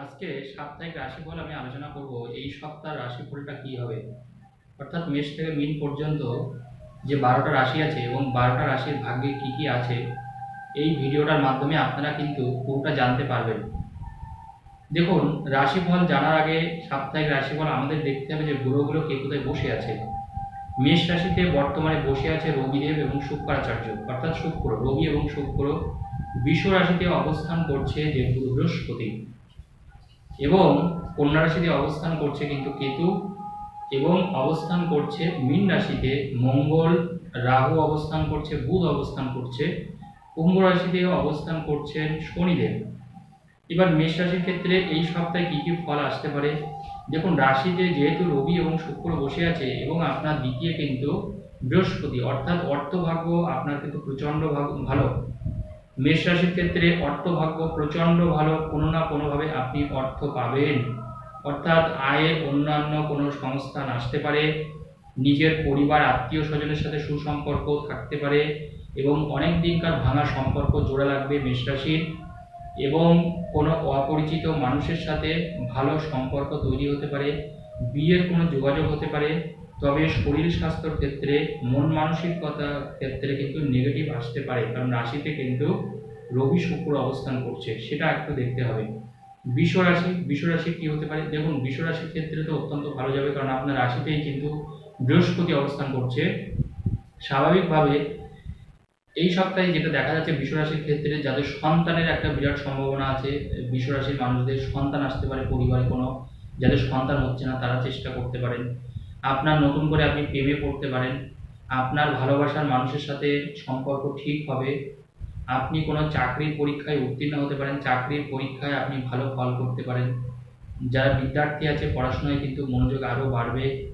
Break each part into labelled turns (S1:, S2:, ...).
S1: আজকে সাপ্তাহিক রাশিফল আমি আলোচনা করব, এই সপ্তাহ রাশিফলটা কি হবে? অর্থাৎ মেষ থেকে মিন পর্যন্ত যে বারোটা রাশি আছে এবং বারোটা রাশির ভাগ্যে কি কি আছে, এই ভিডিওটার মাধ্যমে আপনারা কিন্তু পুরোটা জানতে পারবেন। দেখুন, রাশিফল জানার আগে সাপ্তাহিক রাশিফল আমাদের দেখতে হবে যে গ্রহগুলো কে কোথায় বসে আছে। মেষ রাশিতে বর্তমানে বসে আছে রবিদেব এবং শুক্রাচার্য, অর্থাৎ শুক্র, রবি এবং শুক্র। বিশ্ব রাশিতে অবস্থান করছে যে বৃহস্পতি। এবং কন্যা রাশিতে অবস্থান করছে কিন্তু কেতু এবং অবস্থান করছে মীন রাশিতে মঙ্গল, রাহু অবস্থান করছে, বুধ অবস্থান করছে, কুম্ভ রাশিতে অবস্থান করছেন শনিদেব। এবার মেষ রাশির ক্ষেত্রে এই সপ্তাহে কী কী ফল আসতে পারে? দেখুন, রাশিতে যেহেতু রবি এবং শুক্র বসে আছে এবং আপনার দ্বিতীয় কিন্তু বৃহস্পতি, অর্থাৎ অর্থভাগ্য আপনার কিন্তু প্রচণ্ড ভালো। মেষ রাশির ক্ষেত্রে অর্থভাগ্য প্রচণ্ড ভালো, কোনো না কোনোভাবে আপনি অর্থ পাবেন। অর্থাৎ আয়ের অন্যান্য কোনো সংস্থান আসতে পারে, নিজের পরিবার আত্মীয় স্বজনের সাথে সুসম্পর্ক থাকতে পারে এবং অনেক দিনকার ভাঙা সম্পর্ক জোড়া লাগবে মেষ রাশির এবং কোনো অপরিচিত মানুষের সাথে ভালো সম্পর্ক তৈরি হতে পারে, বিয়ের কোনো যোগাযোগ হতে পারে তবে শরীর স্বাস্থ্যর ক্ষেত্রে, মন মানসিকতা ক্ষেত্রে কিন্তু নেগেটিভ আসতে পারে, কারণ রাশিতে কিন্তু রবি শুক্র অবস্থান করছে, সেটা একটু দেখতে হবে। বিশ্ব রাশি বিশ্ব রাশি কি হতে পারে? দেখুন বিশ্ব রাশির ক্ষেত্রে তো অত্যন্ত ভালো যাবে, কারণ আপনার রাশিতেই কিন্তু বৃহস্পতি অবস্থান করছে। স্বাভাবিকভাবে এই সপ্তাহে যেটা দেখা যাচ্ছে, বিশ্বরাশির ক্ষেত্রে যাদের সন্তানের একটা বিরাট সম্ভাবনা আছে, বিশ্বরাশির মানুষদের সন্তান আসতে পারে, পরিবারে কোনো, যাদের সন্তান হচ্ছে না, তারা চেষ্টা করতে পারেন। আপনার নতুন করে আপনি প্রেমে পড়তে পারেন, আপনার ভালোবাসার মানুষের সাথে সম্পর্ক ঠিক হবে, আপনি কোনো চাকরির পরীক্ষায় উত্তীর্ণ হতে পারেন, চাকরির পরীক্ষায় আপনি ভালো ফল করতে পারেন। যারা বিদ্যার্থী আছে, পড়াশোনায় কিন্তু মনোযোগ আরও বাড়বে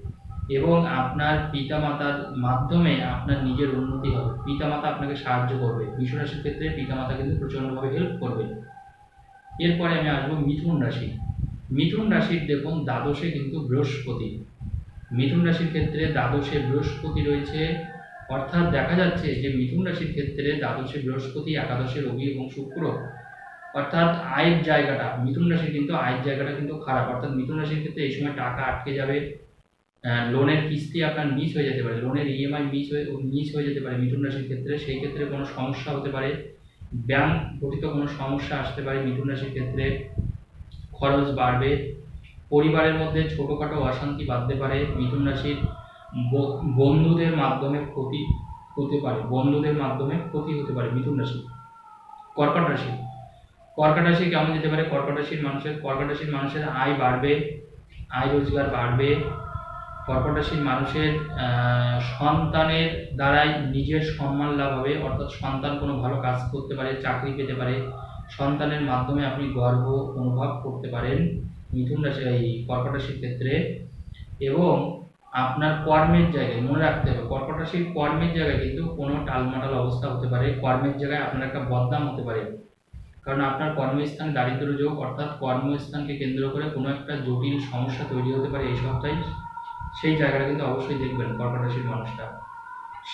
S1: এবং আপনার পিতামাতার মাধ্যমে আপনার নিজের উন্নতি হবে। পিতামাতা আপনাকে সাহায্য করবে। বিশ্বরাশির ক্ষেত্রে পিতামাতা কিন্তু প্রচণ্ডভাবে হেল্প করবে। এরপরে আমি আসব মিথুন রাশি। মিথুন রাশির দেখুন, দ্বাদশে কিন্তু বৃহস্পতি। মিথুন রাশির ক্ষেত্রে দ্বাদশে বৃহস্পতি রয়েছে। অর্থাৎ দেখা যাচ্ছে যে মিথুন রাশির ক্ষেত্রে দ্বাদশে বৃহস্পতি, একাদশে রবি এবং শুক্র। অর্থাৎ আয়ের জায়গাটা, মিথুন রাশির কিন্তু আয়ের জায়গাটা কিন্তু খারাপ। অর্থাৎ মিথুন রাশির ক্ষেত্রে এই সময় টাকা আটকে যাবে। লোনের কিস্তি আপনার মিস হয়ে যেতে পারে। লোনের ইএমআই মিস হয়ে মিস হয়ে যেতে পারে মিথুন রাশির ক্ষেত্রে। সেই ক্ষেত্রে কোনো সমস্যা হতে পারে। ব্যাংক গঠিত কোনো সমস্যা আসতে পারে মিথুন রাশির ক্ষেত্রে। খরচ বাড়বে। পরিবারের মধ্যে ছোটোখাটো অশান্তি বাঁধতে পারে, মিথুন রাশির বন্ধুদের মাধ্যমে ক্ষতি হতে পারে, বন্ধুদের মাধ্যমে ক্ষতি হতে পারে মিথুন রাশি। কর্কট রাশি। কর্কট রাশি কেমন যেতে পারে? কর্কট রাশির মানুষের, কর্কট রাশির মানুষের আয় বাড়বে, আয় রোজগার বাড়বে। কর্কট রাশির মানুষের সন্তানের দ্বারাই নিজের সম্মান লাভ হবে, অর্থাৎ সন্তান কোনো ভালো কাজ করতে পারে, চাকরি পেতে পারে। সন্তানের মাধ্যমে আপনি গর্ব অনুভব করতে পারেন। মিথুন রাশি এই কর্কট রাশির ক্ষেত্রে এবং আপনার কর্মের জায়গায় মনে রাখতে হবে, কর্কট রাশির কর্মের জায়গায় কিন্তু কোনো টালমাটাল অবস্থা হতে পারে, কর্মের জায়গায় আপনার একটা বদনাম হতে পারে। কারণ আপনার কর্মস্থান দারিদ্র যোগ, অর্থাৎ কর্মস্থানকে কেন্দ্র করে কোনো একটা জটিল সমস্যা তৈরি হতে পারে এই সপ্তাহে সেই জায়গাটা কিন্তু অবশ্যই দেখবেন কর্কট রাশির মানুষটা।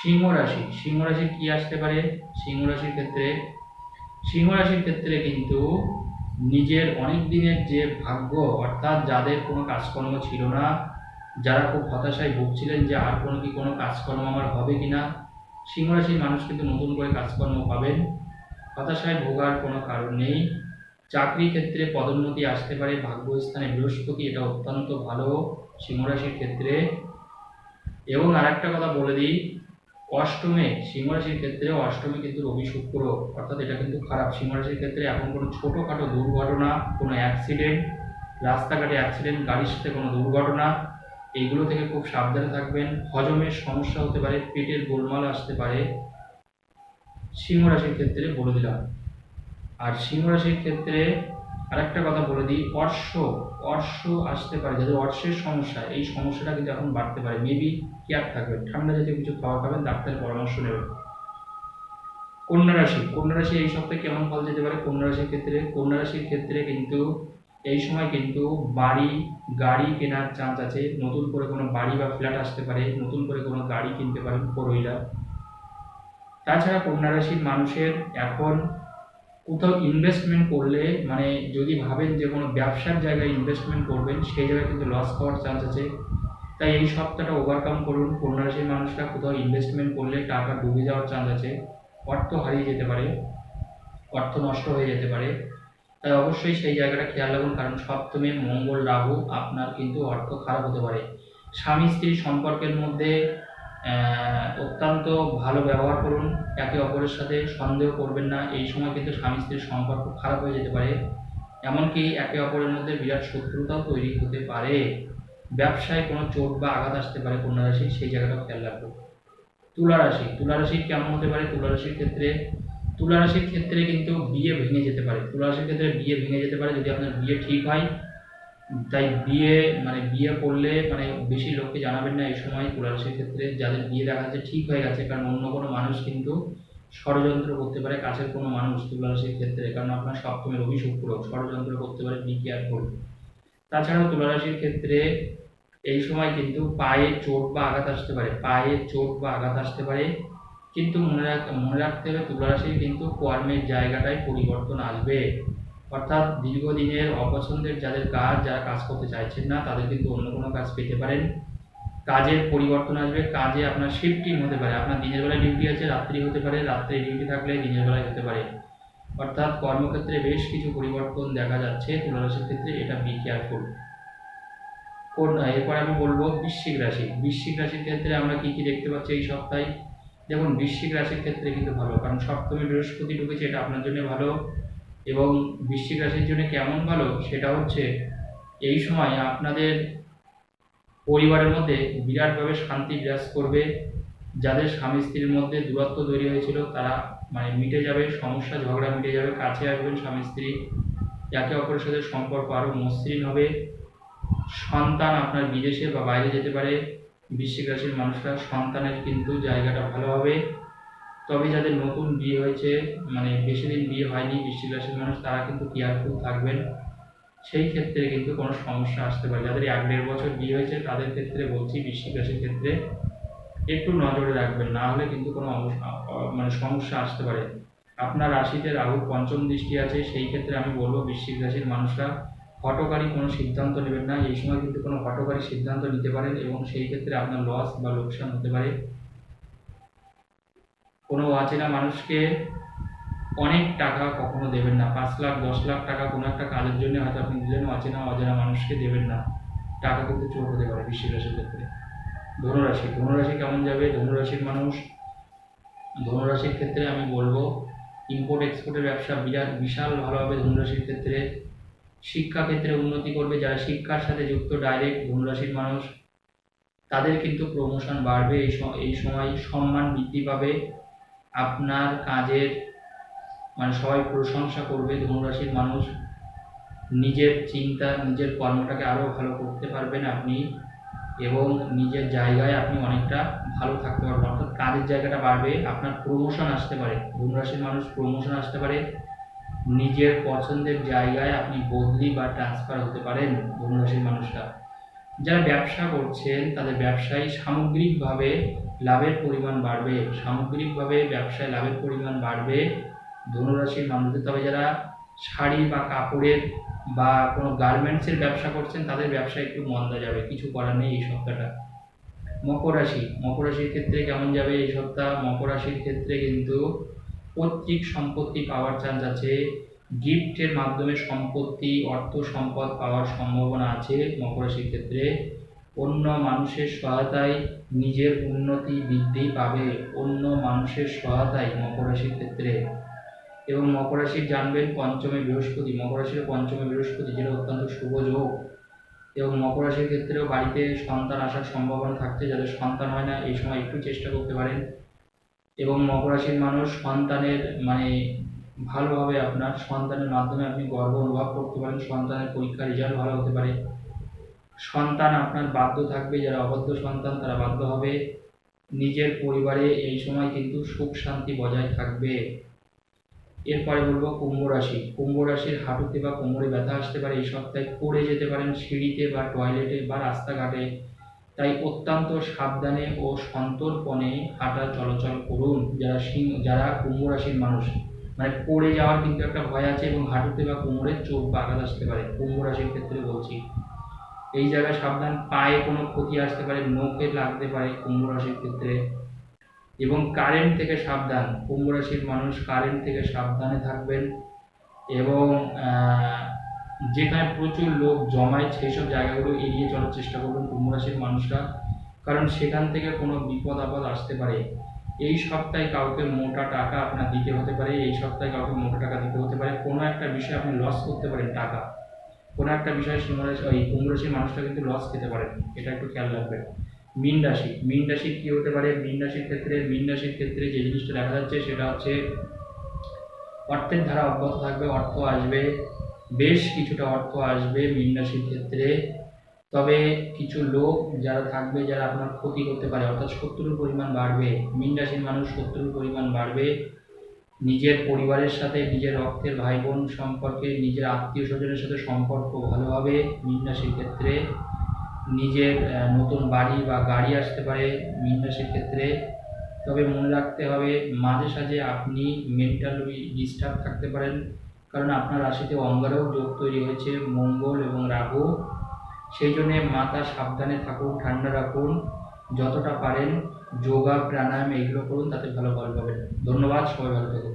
S1: সিংহ রাশি সিংহ রাশি কি আসতে পারে? সিংহ রাশির ক্ষেত্রে, সিংহ রাশির ক্ষেত্রে কিন্তু নিজের অনেক দিনের যে ভাগ্য, অর্থাৎ যাদের কোনো কাজকর্ম ছিল না, যারা খুব হতাশায় ভুগছিলেন যে আর কোনো কি কোনো কাজকর্ম আমার হবে কিনা সিংহ রাশির মানুষ কিন্তু নতুন করে কাজকর্ম পাবেন। হতাশায় ভোগার কোনো কারণ নেই। চাকরি ক্ষেত্রে পদোন্নতি আসতে পারে, ভাগ্যস্থানে বৃহস্পতি, এটা অত্যন্ত ভালো সিংহরাশির ক্ষেত্রে। এবং আরেকটা কথা বলে দিই অষ্টমে সিংহরাশির ক্ষেত্রে অষ্টমে কিন্তু রবি শুক্র, অর্থাৎ এটা কিন্তু খারাপ। সিংহরাশির ক্ষেত্রে এখন কোনো ছোটোখাটো দুর্ঘটনা, কোনো অ্যাক্সিডেন্ট রাস্তাঘাটে অ্যাক্সিডেন্ট গাড়ির সাথে কোনো দুর্ঘটনা, এইগুলো থেকে খুব সাবধানে থাকবেন। হজমের সমস্যা হতে পারে, পেটের গোলমাল আসতে পারে। সিংহ রাশির ক্ষেত্রে বলে দিলাম। আর সিংহ রাশির ক্ষেত্রে আরেকটা কথা বলে দিই, অর্শ অর্শ আসতে পারে, যাদের অর্শের সমস্যা, এই সমস্যাটা কিন্তু এখন বাড়তে পারে মেবি কেয়ার থাকবে, ঠান্ডা জাতীয় কিছু খাওয়া খাবেন, ডাক্তারের পরামর্শ নেবেন। কন্যা রাশি কন্যা রাশি এই সপ্তাহে কেমন ফল যেতে পারে? কন্যা রাশির ক্ষেত্রে, কন্যা রাশির ক্ষেত্রে কিন্তু এই সময় কিন্তু বাড়ি, গাড়ি কেনার চান্স আছে, নতুন করে কোনো বাড়ি বা ফ্ল্যাট আসতে পারে, নতুন করে কোনো গাড়ি কিনতে পারেন ফোর হুইলার তাছাড়া কন্যা রাশির মানুষের এখন কোথাও ইনভেস্টমেন্ট করলে মানে যদি ভাবেন যে কোনো ব্যবসার জায়গায় ইনভেস্টমেন্ট করবেন, সেই জায়গায় কিন্তু লস খাওয়ার চান্স আছে। তাই এই সপ্তাহটা ওভারকাম করুন, কন্যা রাশির মানুষরা কোথাও ইনভেস্টমেন্ট করলে টাকা ডুবে যাওয়ার চান্স আছে। অর্থ হারিয়ে যেতে পারে, অর্থ নষ্ট হয়ে যেতে পারে। তাই অবশ্যই সেই জায়গাটা খেয়াল রাখুন, কারণ সপ্তমে মঙ্গল রাহু, আপনার কিন্তু অর্থ খারাপ হতে পারে। স্বামী স্ত্রীর সম্পর্কের মধ্যে অত্যন্ত ভালো ব্যবহার করুন। একে অপরের সাথে সন্দেহ করবেন না। এই সময় কিন্তু স্বামী স্ত্রীর সম্পর্ক খারাপ হয়ে যেতে পারে। এমনকি একে অপরের মধ্যে বিরাট শত্রুতাও তৈরি হতে পারে। ব্যবসায় কোনো চোট বা আঘাত আসতে পারে কন্যা রাশি সেই জায়গাটাও খেয়াল রাখব তুলা রাশি তুলা রাশি কেমন হতে পারে? তুলা রাশির ক্ষেত্রে, তুলা রাশির ক্ষেত্রে কিন্তু বিয়ে ভেঙে যেতে পারে। তুলা রাশির ক্ষেত্রে বিয়ে ভেঙে যেতে পারে যদি আপনার বিয়ে ঠিক হয়। তাই বিয়ে মানে বিয়ে করলে মানে বেশি লোককে জানাবেন না এই সময় তুলা রাশির ক্ষেত্রে। যাদের বিয়ে দেখা যাচ্ছে ঠিক হয়ে গেছে, কারণ অন্য কোনো মানুষ কিন্তু ষড়যন্ত্র করতে পারে কাছের কোনো মানুষ তুলা রাশির ক্ষেত্রে। কারণ আপনার সপ্তমের রবি শুক্র ষড়যন্ত্র করতে পারে বি কেয়ারফুল তাছাড়াও তুলারাশির ক্ষেত্রে এই সময় কিন্তু পায়ে চোট বা আঘাত আসতে পারে। পায়ে চোট বা আঘাত আসতে পারে। কিন্তু মনে রাখ, মনে রাখতে হবে তুলা রাশির কিন্তু কর্মের জায়গাটায় পরিবর্তন আসবে। অর্থাৎ দীর্ঘদিনের অপছন্দের যাদের কাজ, যারা কাজ করতে চাইছেন না, তাদের কিন্তু অন্য কোনো কাজ পেতে পারেন। কাজের পরিবর্তন আসবে, কাজে আপনার শিফটিং হতে পারে। আপনার দিনের বেলায় ডিউটি আছে, রাত্রি হতে পারে, রাত্রে ডিউটি থাকলে দিনের বেলায় হতে পারে। অর্থাৎ কর্মক্ষেত্রে বেশ কিছু পরিবর্তন দেখা যাচ্ছে তুলারাশির ক্ষেত্রে এটা বি কেয়ারফুল কোন এরপর আমি বলব বৃশ্চিক রাশি। বৃশ্চিক রাশির ক্ষেত্রে আমরা কি কি দেখতে পাচ্ছি এই সপ্তাহে? দেখুন, বৃশ্চিক রাশির ক্ষেত্রে কিন্তু ভালো, কারণ সপ্তমী বৃহস্পতি ঢুকেছে, এটা আপনার জন্য ভালো। এবং বৃশ্চিক রাশির জন্য কেমন ভালো সেটা হচ্ছে এই সময় আপনাদের পরিবারের মধ্যে বিরাটভাবে শান্তি বিরাজ করবে। যাদের স্বামী স্ত্রীর মধ্যে দূরত্ব তৈরি হয়েছিল, তারা মানে মিটে যাবে, সমস্যা, ঝগড়া মিটে যাবে, কাছে আসবেন স্বামী স্ত্রী। একে অপরের সাথে সম্পর্ক আরও মসৃণ হবে। সন্তান আপনার বিদেশে বা বাইরে যেতে পারে। বৃশ্চিক রাশির মানুষরা সন্তানের কিন্তু জায়গাটা ভালো হবে। তবে যাদের নতুন বিয়ে হয়েছে মানে বেশি দিন বিয়ে হয়নি বৃশ্চিক রাশির মানুষ, তারা কিন্তু কেয়ারফুল থাকবেন। সেই ক্ষেত্রে কিন্তু কোনো সমস্যা আসতে পারে। যাদের এক দেড় বছর বিয়ে হয়েছে, তাদের ক্ষেত্রে বলছি বৃশ্চিক রাশির ক্ষেত্রে একটু নজরে রাখবেন। না হলে কিন্তু কোনো মানে সমস্যা আসতে পারে। আপনার রাশিতে রাহুর পঞ্চম দৃষ্টি আছে, সেই ক্ষেত্রে আমি বলব বৃশ্চিক রাশির মানুষরা হটকারী কোনো সিদ্ধান্ত নেবেন না। এই সময় কিন্তু কোনো হটকারী সিদ্ধান্ত নিতে পারেন এবং সেই ক্ষেত্রে আপনার লস বা লোকসান হতে পারে। কোনো অচেনা মানুষকে অনেক টাকা কখনো দেবেন না। পাঁচ লাখ, দশ লাখ টাকা কোনো একটা কাজের জন্য হয়তো আপনি দিলেন অচেনা, অজানা মানুষকে দেবেন না। টাকা কিন্তু চোর হতে পারে বৃশ্চিক রাশির ক্ষেত্রে। ধনুরাশি ধনুরাশি কেমন যাবে? ধনুরাশির মানুষ, ধনুরাশির ক্ষেত্রে আমি বলব ইম্পোর্ট এক্সপোর্টের ব্যবসা বিরাট, বিশাল ভালো হবে ধনুরাশির ক্ষেত্রে। শিক্ষা ক্ষেত্রে উন্নতি করবে। যারা শিক্ষার সাথে যুক্ত ডাইরেক্ট ধনুরাশির মানুষ, তাদের কিন্তু প্রমোশন বাড়বে। এই এই সময় সম্মান বৃদ্ধি পাবে। আপনার কাজের মানে সবাই প্রশংসা করবে, ধনুরাশির মানুষ নিজের চিন্তা, নিজের কর্মটাকে আরও ভালো করতে পারবেন আপনি এবং নিজের জায়গায় আপনি অনেকটা ভালো থাকতে পারবেন। অর্থাৎ কাজের জায়গাটা বাড়বে, আপনার প্রমোশন আসতে পারে, ধনুরাশির মানুষ প্রমোশন আসতে পারে, নিজের পছন্দের জায়গায় আপনি বদলি বা ট্রান্সফার হতে পারেন ধনুরাশির মানুষরা। যারা ব্যবসা করছেন, তাদের ব্যবসায় সামগ্রিকভাবে লাভের পরিমাণ বাড়বে। সামগ্রিকভাবে ব্যবসায় লাভের পরিমাণ বাড়বে ধনুরাশির মানুষদের। তবে যারা শাড়ি বা কাপড়ের বা কোনো গার্মেন্টসের ব্যবসা করছেন, তাদের ব্যবসা একটু মন্দা যাবে। কিছু করার নেই এই সপ্তাহটা। মকর রাশি। মকর রাশির ক্ষেত্রে কেমন যাবে এই সপ্তাহ? মকর রাশির ক্ষেত্রে কিন্তু পৈতৃক সম্পত্তি পাওয়ার চান্স আছে। গিফটের মাধ্যমে সম্পত্তি, অর্থ, সম্পদ পাওয়ার সম্ভাবনা আছে মকর রাশির ক্ষেত্রে। অন্য মানুষের সহায়তায় নিজের উন্নতি বৃদ্ধি পাবে অন্য মানুষের সহায়তায় মকর ক্ষেত্রে। এবং মকর জানবেন পঞ্চমে বৃহস্পতি মকর রাশির পঞ্চমে বৃহস্পতি যেটা অত্যন্ত শুভ যোগ। এবং মকর রাশির ক্ষেত্রেও বাড়িতে সন্তান আসার সম্ভাবনা থাকছে, যাদের সন্তান হয় না, এই সময় একটু চেষ্টা করতে পারেন। এবং মকর মানুষ সন্তানের মানে ভালোভাবে আপনার সন্তানের মাধ্যমে আপনি গর্ব অনুভব করতে পারেন, সন্তানের পরীক্ষা রেজাল্ট ভালো হতে পারে। সন্তান আপনার বাধ্য থাকবে, যারা অবাধ্য সন্তান তারা বাধ্য হবে। নিজের পরিবারে এই সময় কিন্তু সুখ শান্তি বজায় থাকবে। এরপরে বলব কুম্ভ রাশি। কুম্ভ রাশির হাঁটুতে বা কোমরে ব্যথা আসতে পারে, এই সপ্তাহে পড়ে যেতে পারেন সিঁড়িতে বা টয়লেটে বা রাস্তাঘাটে। তাই অত্যন্ত সাবধানে ও সন্তর্পণে হাঁটা চলাচল করুন। যারা সিংহ যারা কুম্ভ রাশির মানুষ মানে পড়ে যাওয়ার কিন্তু একটা ভয় আছে এবং হাঁটুতে বা কোমরে চোখ বা আঘাত আসতে পারে। কুম্ভ রাশির ক্ষেত্রে বলছি। এই জায়গায় সাবধান, পায়ে কোনো ক্ষতি আসতে পারে, নখে লাগতে পারে কুম্ভ রাশির ক্ষেত্রে। এবং কারেন্ট থেকে সাবধান কুম্ভ রাশির মানুষ কারেন্ট থেকে সাবধানে থাকবেন। এবং যেখানে প্রচুর লোক জমায় সেই সব জায়গাগুলো এড়িয়ে চলার চেষ্টা করবেন কুম্ভ রাশির মানুষরা। কারণ সেখান থেকে কোনো বিপদ আপদ আসতে পারে। এই সপ্তাহে কাউকে মোটা টাকা আপনার দিতে হতে পারে, এই সপ্তাহে কাউকে মোটা টাকা দিতে হতে পারে, কোনো একটা বিষয়ে আপনি লস করতে পারেন টাকা। কোনো একটা বিষয়ে সিংহরাশি ওই কুম্ভ রাশির মানুষটা কিন্তু লস খেতে পারেন এটা একটু খেয়াল রাখবেন। মীন রাশি। মীন রাশি কি হতে পারে? মীন রাশির ক্ষেত্রে, মীন রাশির ক্ষেত্রে যে জিনিসটা দেখা যাচ্ছে সেটা হচ্ছে অর্থের ধারা অব্যাহত থাকবে, অর্থ আসবে, বেশ কিছুটা অর্থ আসবে মীন রাশির ক্ষেত্রে। তবে কিছু লোক যারা থাকবে, যারা আপনার ক্ষতি করতে পারে, অর্থাৎ শত্রুর পরিমাণ বাড়বে, মীন রাশির মানুষ শত্রুর পরিমাণ বাড়বে, নিজের পরিবারের সাথে, নিজের রক্তের ভাই বোন সম্পর্কে, নিজের আত্মীয় স্বজনের সাথে সম্পর্ক ভালো হবে মীন রাশির ক্ষেত্রে। নিজের নতুন বাড়ি বা গাড়ি আসতে পারে মীন রাশির ক্ষেত্রে। তবে মনে রাখতে হবে, মাঝে সাঝে আপনি মেন্টালি ডিস্টার্ব থাকতে পারেন। কারণ আপনার রাশিতে অঙ্গারক যোগ তৈরি হয়েছে, মঙ্গল এবং রাহু। সেই জন্যে মাথা সাবধানে থাকুন, ঠান্ডা রাখুন, যতটা পারেন যোগা, প্রাণায়াম, এগুলো করুন, তাতে ভালো ফল পাবেন। ধন্যবাদ, সবাই ভালো থাকুন।